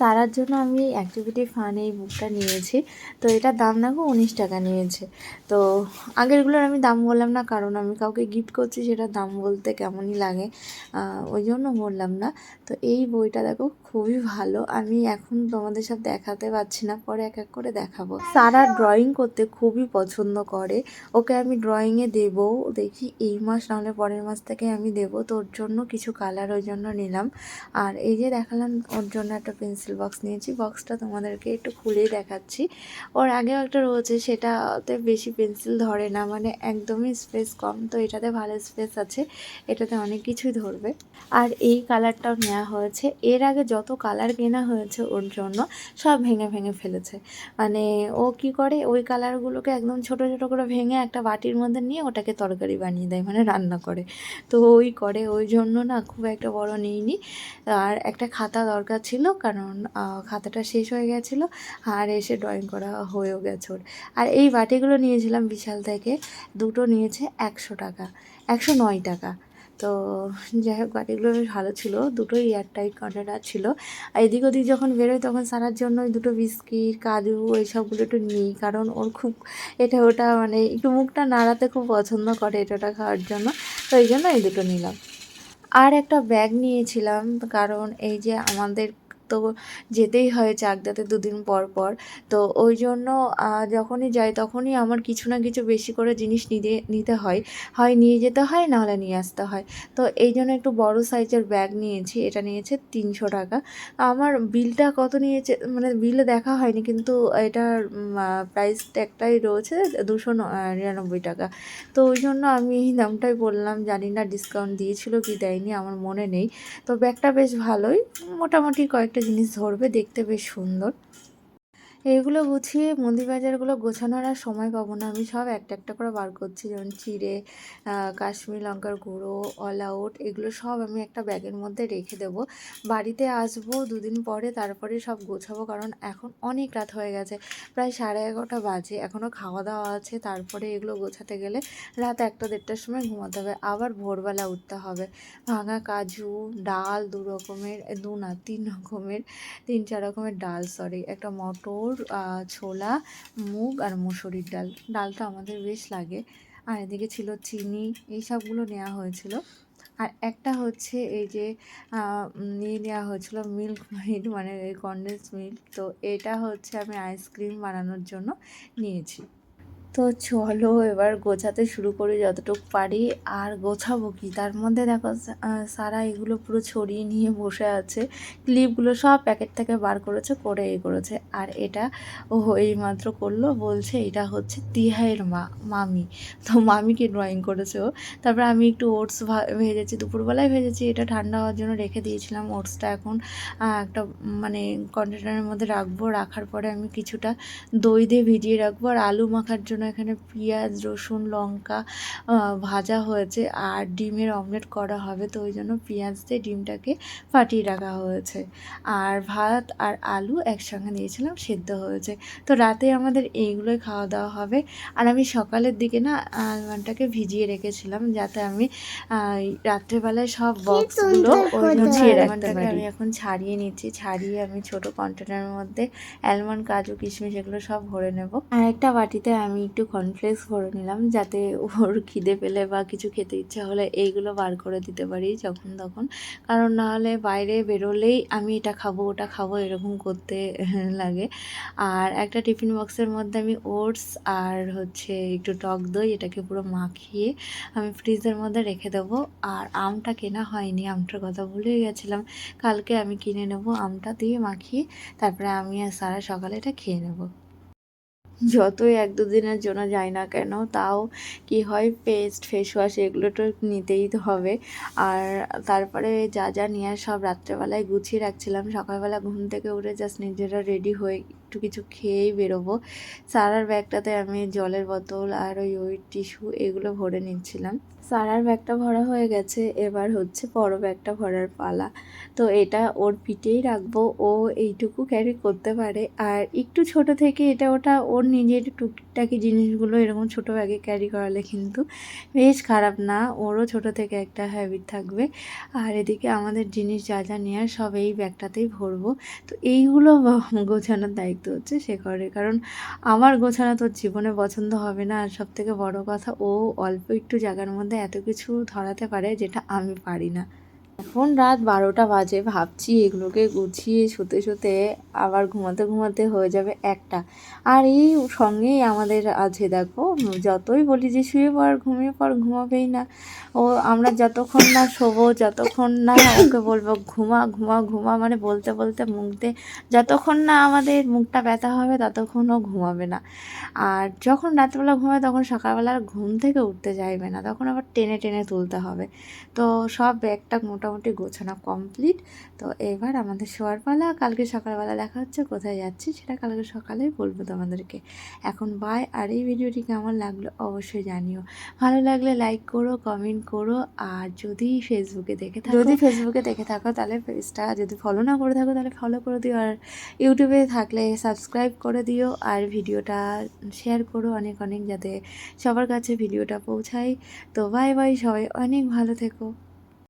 তারার জন্য আমি অ্যাক্টিভিটি ফান এই বুকটা নিয়েছি। তো এটার দাম দেখো উনিশ টাকা নিয়েছে। তো আগেরগুলোর আমি দাম বললাম না, কারণ আমি কাউকে গিফট করছি সেটার দাম বলতে কেমনই লাগে ওই জন্য বললাম না। তো এই বইটা দেখো খুবই ভালো। আমি এখন তোমাদের সাথে দেখাতে পারছি না, পরে এক এক করে দেখাবো। সারা ড্রয়িং করতে খুবই পছন্দ করে। ওকে আমি ড্রয়িংয়ে দেবো। দেখি এই মাস নাহলে পরের মাস থেকে আমি দেবো। তোর জন্য কিছু কালার ওই জন্য নিলাম। আর এই যে দেখালাম, ওর জন্য একটা পেন্সিল বক্স নিয়েছি বক্সটা তোমাদেরকে একটু খুলেই দেখাচ্ছি। ওর আগেও একটা রয়েছে, সেটাতে বেশি পেন্সিল ধরে না মানে একদমই স্পেস কম, তো এটাতে ভালো স্পেস আছে, এটাতে অনেক কিছুই ধরবে। আর এই কালারটাও নেওয়া হয়েছে, এর আগে যত কালার কেনা হয়েছে ওর জন্য, সব ভেঙে ভেঙে ফেলেছে। মানে ও কি করে, ওই কালারগুলোকে একদম ছোট ছোট করে ভেঙে একটা বাটির মধ্যে নিয়ে ওটাকে তরকারি বানিয়ে দেয় মানে রান্না করে। তো ওই করে, ওই জন্য না খুব একটা বড় নিইনি। আর একটা খাতা দরকার ছিল, কারণ খাতাটা শেষ হয়ে গেছিল আর এসে ড্রয়িং করা হয়েও গেছে ওর। আর এই বাটিগুলো নিয়েছিলাম বিশাল থেকে, দুটো নিয়েছে একশো টাকা, একশো নয় টাকা। তো যাই হোক, বাটিগুলো বেশ ভালো ছিল, দুটোই এয়ার টাইট কন্টেনার ছিল। আর এদিক ওদিক যখন বেরোয় তখন সারার জন্য ওই দুটো বিস্কিট, কাজু এইসবগুলো একটু নিই, কারণ ওর খুব এটা ওটা মানে একটু মুখটা নাড়াতে খুব পছন্দ করে এটা ওটা খাওয়ার জন্য, তো এই জন্য এই দুটো নিলাম। আর একটা ব্যাগ নিয়েছিলাম, কারণ এই যে আমাদের তো যেতেই হয় চাকদাতে দুদিন পর পর। তো ওই জন্য যখনই যাই তখনই আমার কিছু না কিছু বেশি করে জিনিস নিতে নিতে হয়। হয় নিয়ে যেতে হয়, নাহলে নিয়ে আসতে হয়। তো এই জন্য একটু বড় সাইজের ব্যাগ নিয়েছি, এটা নিয়েছে তিনশো টাকা। আমার বিলটা কত নিয়েছে মানে বিলে দেখা হয়নি, কিন্তু এটার প্রাইস ট্যাগটাই রয়েছে দুশো নিরানব্বই টাকা। তো ওই জন্য আমি এই দামটাই বললাম, জানি না ডিসকাউন্ট দিয়েছিল কি দেয়নি, আমার মনে নেই। তো ব্যাগটা বেশ ভালোই, মোটামুটি কয়েকটা জিনিস ধরবে দেখতে বেশ সুন্দর। এইগুলো গুছিয়ে মুদি বাজারগুলো গোছানোর আর সময় পাবো না। আমি সব একটা একটা করে বার করছি। যেমন চিড়ে কাশ্মীর লঙ্কার গুঁড়ো অল আউট এগুলো সব আমি একটা ব্যাগের মধ্যে রেখে দেবো। বাড়িতে আসব দুদিন পরে, তারপরে সব গোছাবো কারণ এখন অনেক রাত হয়ে গেছে। প্রায় সাড়ে এগারোটা বাজে, এখনও খাওয়া দাওয়া আছে। তারপরে এগুলো গোছাতে গেলে রাত একটা দেড়টার সময় ঘুমাতে হবে। আবার ভোরবেলা উঠতে হবে। ভাঙা কাজু, ডাল দু রকমের দু না তিন রকমের, তিন চার রকমের ডাল সরি একটা মটর ছোলা, মুগ আর মুসুরির ডাল। ডালটা আমাদের বেশ লাগে। আর এদিকে ছিল চিনি, এই সবগুলো নেওয়া হয়েছিল। আর একটা হচ্ছে এই যে নিয়ে নেওয়া হয়েছিল মিল্ক মেড মানে কন্ডেন্স মিল্ক। তো এটা হচ্ছে আমি আইসক্রিম বানানোর জন্য নিয়েছি। তো চলো এবার গোছাতে শুরু করি যতটুকু পারি। আর গোছাবো কি? তার মধ্যে দেখো সারা এগুলো পুরো ছড়িয়ে নিয়ে বসে আছে। ক্লিপগুলো সব প্যাকেট থেকে বার করেছে, করে এ করেছে। আর এটা ও এইমাত্র করল, বলছে এটা হচ্ছে তিহাইয়ের মা, মামি। তো মামিকে ড্রয়িং করেছে ও। তারপরে আমি একটু ওটস ভেজেছি, দুপুরবেলায় ভেজেছি। এটা ঠান্ডা হওয়ার জন্য রেখে দিয়েছিলাম ওটসটা এখন। একটা মানে কন্টেনারের মধ্যে রাখব। রাখার পরে আমি কিছুটা দই দিয়ে ভিজিয়ে রাখব। আর আলু মাখার জন্য এখানে পেঁয়াজ রসুন লঙ্কা ভাজা হয়েছে আর ডিমের অমলেট করা হবে। তো ওই জন্য পেঁয়াজ দিয়ে ডিমটাকে ফাটিয়ে রাখা হয়েছে। আর ভাত আর আলু একসঙ্গে দিয়েছিলাম সেদ্ধ হয়েছে। তো রাতে আমাদের এইগুলোই খাওয়া দাওয়া হবে। আর আমি সকালের দিকে না আলমানটাকে ভিজিয়ে রেখেছিলাম যাতে আমি রাত্রেবেলায় সব বক্সগুলো গুছিয়ে রাখতে পারি। আমি এখন ছাড়িয়ে নিচ্ছি। ছাড়িয়ে আমি ছোট কন্টেনারের মধ্যে অ্যালমন্ড কাজু কিশমিশ এগুলো সব ভরে নেব। আর একটা বাটিতে আমি একটু কর্নফ্লেক্স ভরে নিলাম, যাতে ওর খিদে পেলে বা কিছু খেতে ইচ্ছা হলে এইগুলো বার করে দিতে পারি যখন তখন। কারণ না হলে বাইরে বেরোলেই আমি এটা খাব, ওটা খাব, এরকম করতে লাগে। আর একটা টিফিন বক্সের মধ্যে আমি ওটস আর হচ্ছে একটু টক দই, এটাকে পুরো মাখিয়ে আমি ফ্রিজের মধ্যে রেখে দেবো। আর আমটা কেনা হয়নি, আমটার কথা ভুলে গেছিলাম। কালকে আমি কিনে নেব আমটা দিয়ে মাখিয়ে, তারপরে আমি আর সারা সকালে এটা খেয়ে নেব। যতই এক দুদিনের জন্য যাই না কেন, তাও কি হয় পেস্ট ফেস ওয়াশ এগুলো তো নিতেই তো হবে। আর তারপরে যা যা নিয়ে সব রাত্রেবেলায় গুছিয়ে রাখছিলাম, সকালবেলা ঘুম থেকে উঠে জাস্ট নিজেরা রেডি হয়ে একটু কিছু খেয়েই বেরোবো। সারার ব্যাগটাতে আমি জলের বোতল আর ওই ওই টিস্যু এগুলো ভরে নিচ্ছিলাম। সারার ব্যাগটা ভরা হয়ে গেছে, এবার হচ্ছে বড় ব্যাগটা ভরার পালা। তো এটা ওর পিঠেই রাখব, ও এইটুকু ক্যারি করতে পারে। আর একটু ছোট থেকে এটা ওটা ওর নিজের টুকটাকি জিনিসগুলো এরকম ছোটো ব্যাগে ক্যারি করালে কিন্তু বেশ খারাপ না, ওরও ছোট থেকে একটা হ্যাবিট থাকবে। আর এদিকে আমাদের জিনিস যা যা নেওয়ার সব এই ব্যাগটাতেই ভরবো। তো এইগুলো গোছানোর দায়িত্ব। হচ্ছে সে করে কারণ আমার গোছানো তোর জীবনে পছন্দ হবে না। আর সব থেকে বড়ো কথা, ও অল্প একটু জায়গার মধ্যে এত কিছু ধরাতে পারে যেটা আমি পারি না। এখন রাত বারোটা বাজে, ভাবছি এগুলোকে গুছিয়ে শুতে শুতে আবার ঘুমাতে ঘুমাতে হয়ে যাবে একটা। আর এই সঙ্গেই আমাদের আছে দেখো, যতই বলি যে শুয়ে পড়, ঘুমিয়ে পড়, ঘুমাবেই না। ও আমরা যতক্ষণ না শোবো, যতক্ষণ না ওকে বলব ঘুমা ঘুমা ঘুমা মানে বলতে বলতে মুখতে যতক্ষণ না আমাদের মুখটা ব্যথা হবে, ততক্ষণ ও ঘুমাবে না। আর যখন রাত্রেবেলা ঘুমাবে তখন সকালবেলা ঘুম থেকে উঠতে চাইবে না, তখন আবার টেনে টেনে তুলতে হবে। তো সব ব্যাগটা মোটামুটি গোছানো কমপ্লিট তো এবার আমাদের শোয়ার পালা কালকে সকালবেলা দেখা হচ্ছে, কোথায় যাচ্ছি সেটা কালকে সকালে বলব তোমাদেরকে। এখন বাই আর এই ভিডিওটি কেমন লাগল অবশ্যই জানিও। ভালো লাগলে লাইক করো কমেন্ট করো, আর যদি ফেসবুকে দেখে থাকো, যদি ফেসবুকে দেখে থাকো, তাহলে পেজটা যদি ফলো না করে থাকো, তাহলে ফলো করে দিও, আর ইউটিউবে থাকলে সাবস্ক্রাইব করে দিও, আর ভিডিওটা শেয়ার করো অনেক অনেক, যাতে সবার কাছে ভিডিওটা পৌঁছায়। তো বাই বাই সবাই অনেক ভালো থেকো।